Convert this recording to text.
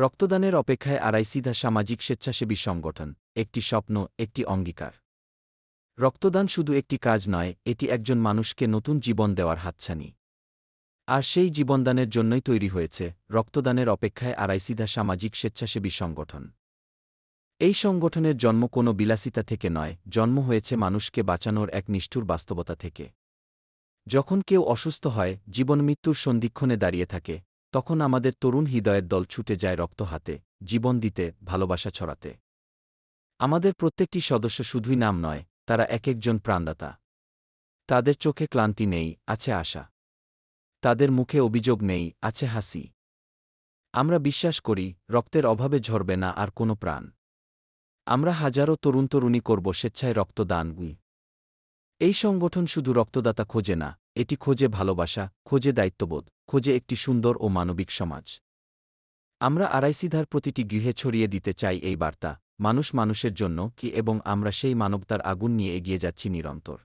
রক্তদানের অপেক্ষায় আড়াইসিধা সামাজিক স্বেচ্ছাসেবী সংগঠন, একটি স্বপ্ন, একটি অঙ্গীকার। রক্তদান শুধু একটি কাজ নয়, এটি একজন মানুষকে নতুন জীবন দেওয়ার হাতছানি। আর সেই জীবনদানের জন্যই তৈরি হয়েছে রক্তদানের অপেক্ষায় আড়াইসিধা সামাজিক স্বেচ্ছাসেবী সংগঠন। এই সংগঠনের জন্ম কোনো বিলাসিতা থেকে নয়, জন্ম হয়েছে মানুষকে বাঁচানোর এক নিষ্ঠুর বাস্তবতা থেকে। যখন কেউ অসুস্থ হয় জীবনমৃত্যুর সন্ধিক্ষণে দাঁড়িয়ে থাকে তখন আমাদের তরুণ হৃদয়ের দল ছুটে যায় রক্ত হাতে, জীবন দিতে, ভালোবাসা ছড়াতে। আমাদের প্রত্যেকটি সদস্য শুধুই নাম নয়, তারা এক একজন প্রাণদাতা। তাদের চোখে ক্লান্তি নেই, আছে আশা। তাদের মুখে অভিযোগ নেই, আছে হাসি। আমরা বিশ্বাস করি, রক্তের অভাবে ঝরবে না আর কোনো প্রাণ। আমরা হাজারো তরুণ তরুণী করব স্বেচ্ছায় রক্তদান উই। এই সংগঠন শুধু রক্তদাতা খোঁজে না, এটি খোঁজে ভালোবাসা, খোঁজে দায়িত্ববোধ। খোঁজে একটি সুন্দর ও মানবিক সমাজ। আমরা আড়াইসিধার প্রতিটি গৃহে ছড়িয়ে দিতে চাই এই বার্তা, মানুষ মানুষের জন্য, কি এবং আমরা সেই মানবতার আগুন নিয়ে এগিয়ে যাচ্ছি নিরন্তর।